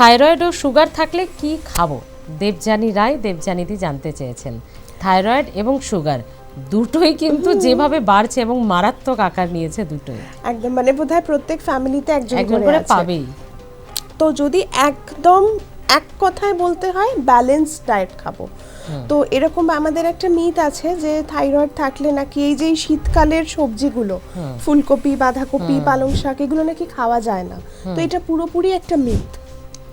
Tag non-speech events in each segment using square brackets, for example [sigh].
Thyroid ও sugar থাকলে কি খাব? দেবযানী রায় দেবযানীদি জানতে চেয়েছেন। থাইরয়েড এবং সুগার দুটোই কিন্তু যেভাবে বাড়ছে এবং মারাত্মক আকার নিয়েছে দুটোই। একদম মানে বোধহয় প্রত্যেক ফ্যামিলিতে একজন করে পাবেই। তো যদি একদম এক কথায় বলতে হয় ব্যালেন্স ডায়েট খাব। তো এরকম আমাদের একটা মিথ আছে যে থাইরয়েড থাকলে নাকি এই যে শীতকালের সবজিগুলো ফুলকপি বাঁধাকপি পালং শাক এগুলো নাকি খাওয়া যায় না। তো এটা পুরোপুরি একটা মিথ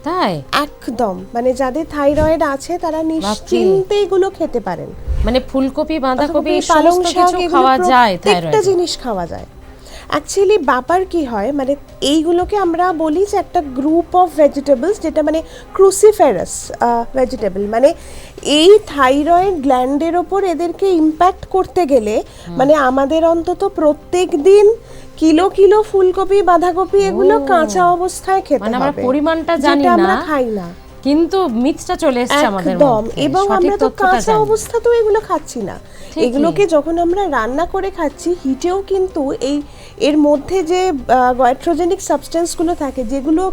তাই? একদম। মানে যাদের থাইরয়েড আছে তারা নিশ্চিন্তে এগুলো খেতে পারেন। মানে ফুলকপি বাঁধাকপি পালং শাক কিছু খাওয়া যায় থাইরয়েড? জিনিস খাওয়া যায়। অ্যাকচুয়ালি ব্যাপার কি হয় মানে এইগুলোকে আমরা বলি যে একটা গ্রুপ অফ ভেজিটেবলস যেটা মানে ক্রুসিফেরাস ভেজিটেবল মানে এই থাইরয়েড গ্ল্যান্ডের ওপর এদেরকে ইম্প্যাক্ট করতে গেলে মানে আমাদের অন্তত প্রত্যেক দিন কিলো কিলো ফুলকপি বাঁধাকপি এগুলো কাঁচা অবস্থায় খেতে মানে হবে। পরিমাণটা যেটা জানি আমরা খাই না। কিন্তু মিথটা চলে এসেছে আমাদের একদম। মধ্যে এবং আমরা তো কাঁচা। অবস্থাতেও এগুলো খাচ্ছি না। এগুলোকে যখন আমরা রান্না করে খাচ্ছি হিটেও কিন্তু এই এর মধ্যে যে গয়েট্রোজেনিক সাবস্টেন্সগুলো থাকে যেগুলো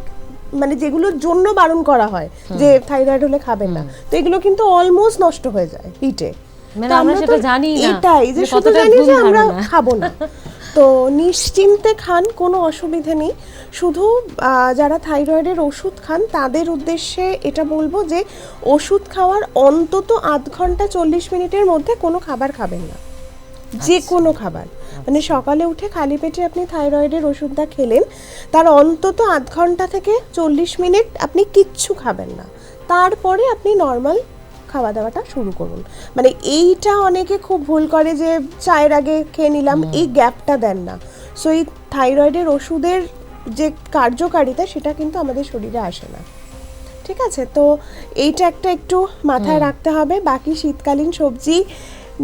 মানে যেগুলোর জন্য বারণ করা হয় যে থাইরয়েড হলে খাবেন না তো এগুলো কিন্তু অলমোস্ট নষ্ট হয়ে যায় হিটে মানে আমরা সেটা জানি না, এটাই যে শুধু জানি যে আমরা খাব না। [laughs] তো নিশ্চিন্তে খান কোনো অসুবিধে নেই। শুধু যারা থাইরয়েডের ওষুধ খান তাদের উদ্দেশ্যে এটা বলব যে ওষুধ খাওয়ার অন্তত আধ ঘণ্টা চল্লিশ মিনিটের মধ্যে কোনো খাবার খাবেন না। যে কোনো খাবার। মানে সকালে উঠে খালি পেটে আপনি থাইরয়েডের ওষুধটা খেলেন তার অন্তত আধ ঘণ্টা থেকে চল্লিশ মিনিট আপনি কিচ্ছু খাবেন না। তারপরে আপনি নর্মাল খাওয়া দাওয়াটা শুরু করুন। মানে এইটা অনেকে খুব ভুল করে যে চায়ের আগে খেয়ে নিলাম এই গ্যাপটা দেন না। সো এই থাইরয়েডের ওষুধের যে কার্যকারিতা সেটা কিন্তু আমাদের শরীরে আসে না। ঠিক আছে? তো এইটা একটা একটু মাথায় রাখতে হবে। বাকি শীতকালীন সবজি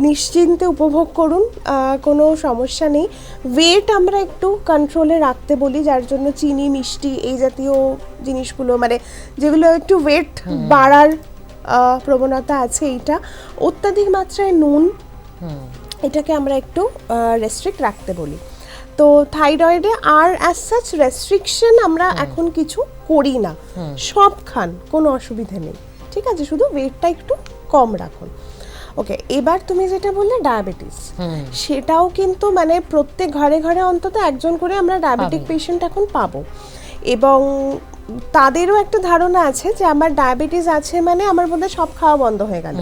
নিশ্চিন্তে উপভোগ করুন কোনো সমস্যা নেই। ওয়েট আমরা একটু কন্ট্রোলে রাখতে বলি যার জন্য চিনি মিষ্টি এই জাতীয় জিনিসগুলো মানে যেগুলো একটু ওয়েট বাড়ার প্রবণতা আছে এইটা। অত্যাধিক মাত্রায় নুন এটাকে আমরা একটু রেস্ট্রিক্ট রাখতে বলি। তো থাইরয়েডে আর অ্যাজ সাচ রেস্ট্রিকশন আমরা এখন কিছু করি না। সব খান কোনো অসুবিধে নেই। ঠিক আছে? শুধু ওয়েটটা একটু কম রাখুন। ওকে এবার তুমি যেটা বললে ডায়াবেটিস সেটাও কিন্তু মানে প্রত্যেক ঘরে ঘরে অন্তত একজন করে আমরা ডায়াবেটিক পেশেন্ট এখন পাবো। এবং তাদেরও একটা ধারণা আছে যে আমার ডায়াবেটিস আছে মানে আমার মধ্যে সব খাওয়া বন্ধ হয়ে গেল।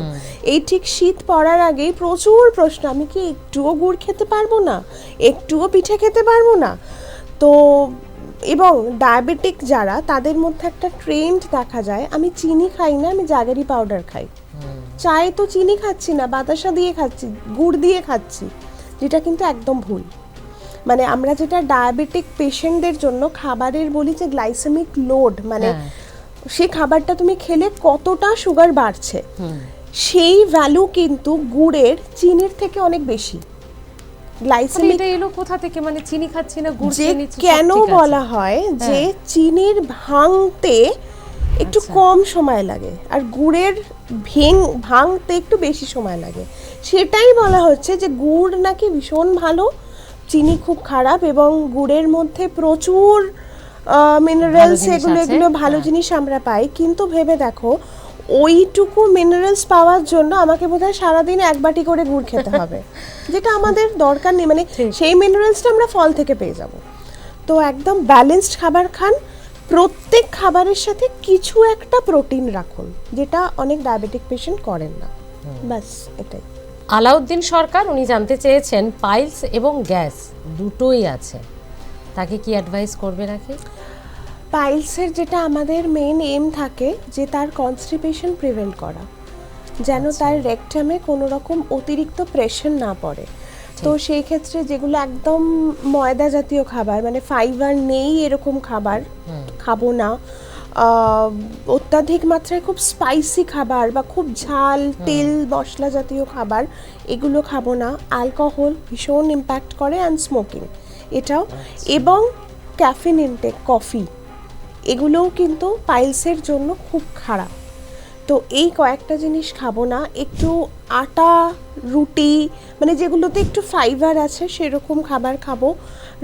এই ঠিক শীত পড়ার আগেই প্রচুর প্রশ্ন আমি কি একটুও গুড় খেতে পারব না? একটুও পিঠে খেতে পারব না? তো এবং ডায়াবেটিক যারা তাদের মধ্যে একটা ট্রেন্ড দেখা যায় আমি চিনি খাই না আমি জাগারি পাউডার খাই। চায়ে তো চিনি খাচ্ছি না বাতাসা দিয়ে খাচ্ছি গুড় দিয়ে খাচ্ছি যেটা কিন্তু একদম ভুল। মানে আমরা যেটা ডায়াবেটিক পেশেন্টদের জন্য খাবারের বলি যে গ্লাইসেমিক লোড মানে হ্যাঁ। সেই খাবারটা তুমি খেলে কতটা সুগার বাড়ছে সেই ভ্যালু কিন্তু গুড়ের চিনির থেকে অনেক বেশি। গ্লাইসেমিক এলো কোথা থেকে? মানে চিনি খাচ্ছি না গুড় যে কেন বলা হয় যে চিনির ভাঙতে একটু আচ্ছা। কম সময় লাগে আর গুড়ের ভেং ভাঙতে একটু বেশি সময় লাগে। সেটাই বলা হচ্ছে যে গুড় নাকি ভীষণ ভালো চিনি খুব খারাপ এবং গুড়ের মধ্যে প্রচুর মিনারেলস এগুলো এগুলো ভালো হ্যাঁ। জিনিস আমরা পাই। কিন্তু ভেবে দেখো ওইটুকু মিনারেলস পাওয়ার জন্য আমাকে বোধহয় সারাদিন এক বাটি করে গুড় খেতে হবে। [laughs] যেটা আমাদের দরকার নেই। মানে সেই মিনারেলসটা আমরা ফল থেকে পেয়ে যাব। তো একদম ব্যালেন্সড খাবার খান। প্রত্যেক খাবারের সাথে কিছু একটা প্রোটিন রাখুন যেটা অনেক ডায়াবেটিক পেশেন্ট করেন না। ব্যাস এটাই। আলাউদ্দিন সরকার উনি জানতে চেয়েছেন পাইলস এবং গ্যাস দুটোই আছে। তাকে কি অ্যাডভাইস করবে নাকি? পাইলসের যেটা আমাদের মেন এম থাকে যে তার কনস্টিপেশন প্রিভেন্ট করা। যেন তার রেকটামে কোনো রকম অতিরিক্ত প্রেশার না পড়ে। তো সেই ক্ষেত্রে যেগুলো একদম ময়দা জাতীয় খাবার মানে ফাইবার নেই এরকম খাবার খাব না। অত্যাধিক মাত্রায় খুব স্পাইসি খাবার বা খুব ঝাল তেল মশলা জাতীয় খাবার এগুলো খাব না। অ্যালকোহল ভীষণ ইম্প্যাক্ট করে অ্যান্ড স্মোকিং এটাও এবং ক্যাফিন ইনটেক কফি এগুলোও কিন্তু পাইলসের জন্য খুব খারাপ। তো এই কয়েকটা জিনিস খাব না। একটু আটা রুটি মানে যেগুলোতে একটু ফাইবার আছে সেরকম খাবার খাব।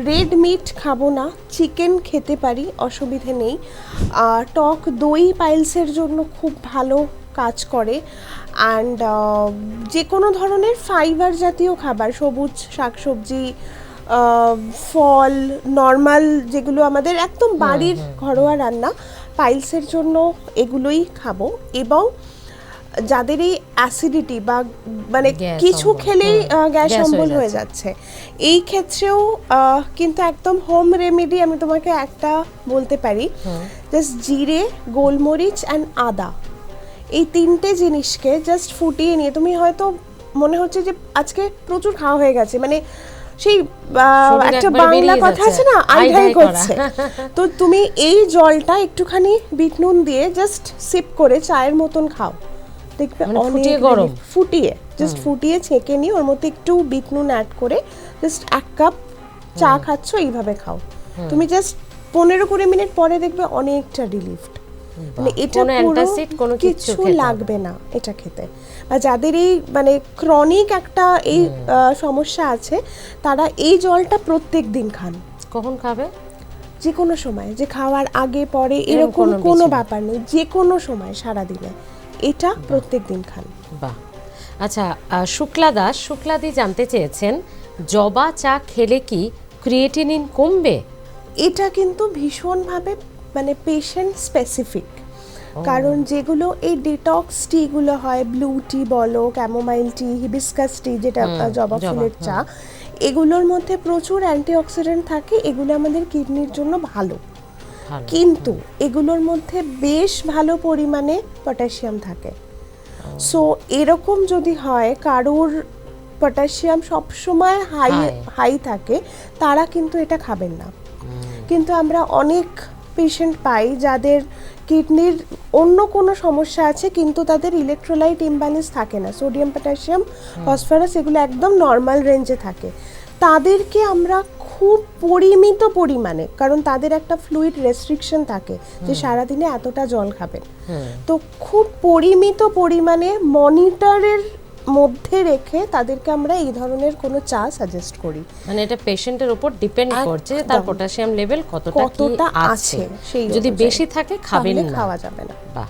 রেড মিট খাব না চিকেন খেতে পারি অসুবিধে নেই। আর টক দই পাইলসের জন্য খুব ভালো কাজ করে। অ্যান্ড যে কোনো ধরনের ফাইবার জাতীয় খাবার সবুজ শাকসবজি ফল নর্মাল যেগুলো আমাদের একদম বাড়ির ঘরোয়া রান্না পাইলসের জন্য এগুলোই খাব এবং যাদের এই অ্যাসিডিটি বা মানে কিছু খেলেই গ্যাস হয়ে অম্বল হয়ে যাচ্ছে। এই ক্ষেত্রেও কিন্তু একদম হোম রেমেডি আমি তোমাকে একটা বলতে পারি জাস্ট জিরে গোলমরিচ অ্যান্ড আদা। এই তিনটে জিনিসকে জাস্ট ফুটিয়ে নিয়ে তুমি হয়তো মনে হচ্ছে যে আজকে প্রচুর খাওয়া হয়ে গেছে মানে সেই একটা বাংলা কথা আছে না? আই ঢাই করছে। তো তুমি এই জলটা একটুখানি বিট নুন দিয়ে জাস্ট সিপ করে চায়ের মতন খাও। দেখবে মানে ফুটিয়ে গরম? ফুটিয়ে জাস্ট ফুটিয়ে ছেঁকে নিয়ে ওর মধ্যে একটু বিট নুন অ্যাড করে জাস্ট এক কাপ চা খাচ্ছ এইভাবে খাও। তুমি জাস্ট পনেরো কুড়ি মিনিট পরে দেখবে অনেকটা রিলিফড মানে এটা কোনো কিছু। লাগবে না এটা খেতে। বা যাদের এই মানে ক্রনিক একটা এই সমস্যা আছে তারা এই জলটা প্রত্যেক দিন খান। কখন খাবে? যে কোনো সময় যে খাওয়ার আগে পরে এরকম কোনো। ব্যাপার নেই যে কোনো সময় সারা দিনে এটা প্রত্যেক দিন খান। বাহ। আচ্ছা শুক্লা দাস শুক্লাদি জানতে চেয়েছেন জবা চা খেলে কি ক্রিয়েটিনিন কমবে? এটা কিন্তু ভীষণভাবে মানে পেশেন্ট স্পেসিফিক কারণ যেগুলো এই ডিটক্স টিগুলো হয় ব্লু টি বলো ক্যামোমাইল টি হিবিস্কাস টি যেটা জবা ফুলের চা এগুলোর মধ্যে প্রচুর অ্যান্টিঅক্সিডেন্ট থাকে এগুলো আমাদের কিডনির জন্য ভালো। কিন্তু এগুলোর মধ্যে বেশ ভালো পরিমাণে পটাশিয়াম থাকে। সো এরকম যদি হয় কারোর পটাশিয়াম সবসময় হাই হাই থাকে তারা কিন্তু এটা খাবেন না। কিন্তু আমরা অনেক পেশেন্ট পাই যাদের কিডনির অন্য কোনো সমস্যা আছে কিন্তু তাদের ইলেকট্রোলাইট ইমব্যালেন্স থাকে না। সোডিয়াম পটাশিয়াম ফসফরাস এগুলো একদম নর্মাল রেঞ্জে থাকে। তাদেরকে আমরা খুব পরিমিত পরিমাণে কারণ তাদের একটা ফ্লুইড রেস্ট্রিকশন থাকে যে সারাদিনে এতটা জল খাবেন। তো খুব পরিমিত পরিমাণে মনিটরের মধ্যে রেখে তাদেরকে আমরা এই ধরনের কোনো চা সাজেস্ট করি। মানে এটা পেশেন্টের উপর ডিপেন্ড করছে তার পটাশিয়াম লেভেল কতটা কি কতটা আছে। যদি বেশি থাকে খাবেন না। খাওয়া যাবে না। বাহ।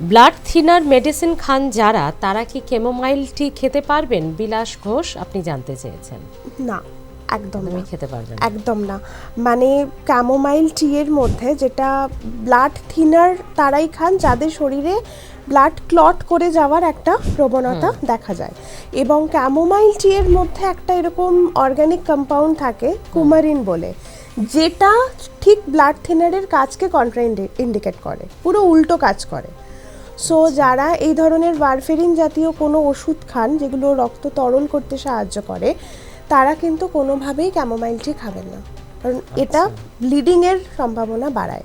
ব্লাড থিনার মেডিসিন খান যারা তারা কি কেমোমাইল টি খেতে পারবেন? বিলাস ঘোষ আপনি জানতে চেয়েছেন। না একদম তুমি খেতে পারবেন। একদম না। মানে ক্যামোমাইল টি এর মধ্যে যেটা ব্লাড থিনার তারাই খান যাদের শরীরে ব্লাড ক্লট করে যাওয়ার একটা প্রবণতা দেখা যায়। এবং ক্যামোমাইল টি এর মধ্যে একটা এরকম অর্গানিক কম্পাউন্ড থাকে কুমারিন বলে। যেটা ঠিক ব্লাড থিনারের কাজকে কন্ট্রা ইন্ডিকেট করে পুরো উল্টো কাজ করে। সো যারা এই ধরনের ওয়ারফেরিন জাতীয় কোনো ওষুধ খান যেগুলো রক্ত তরল করতে সাহায্য করে তারা কিন্তু কোনোভাবেই ক্যামোমাইল টি খাবেন না। কারণ এটা ব্লিডিংয়ের সম্ভাবনা বাড়ায়।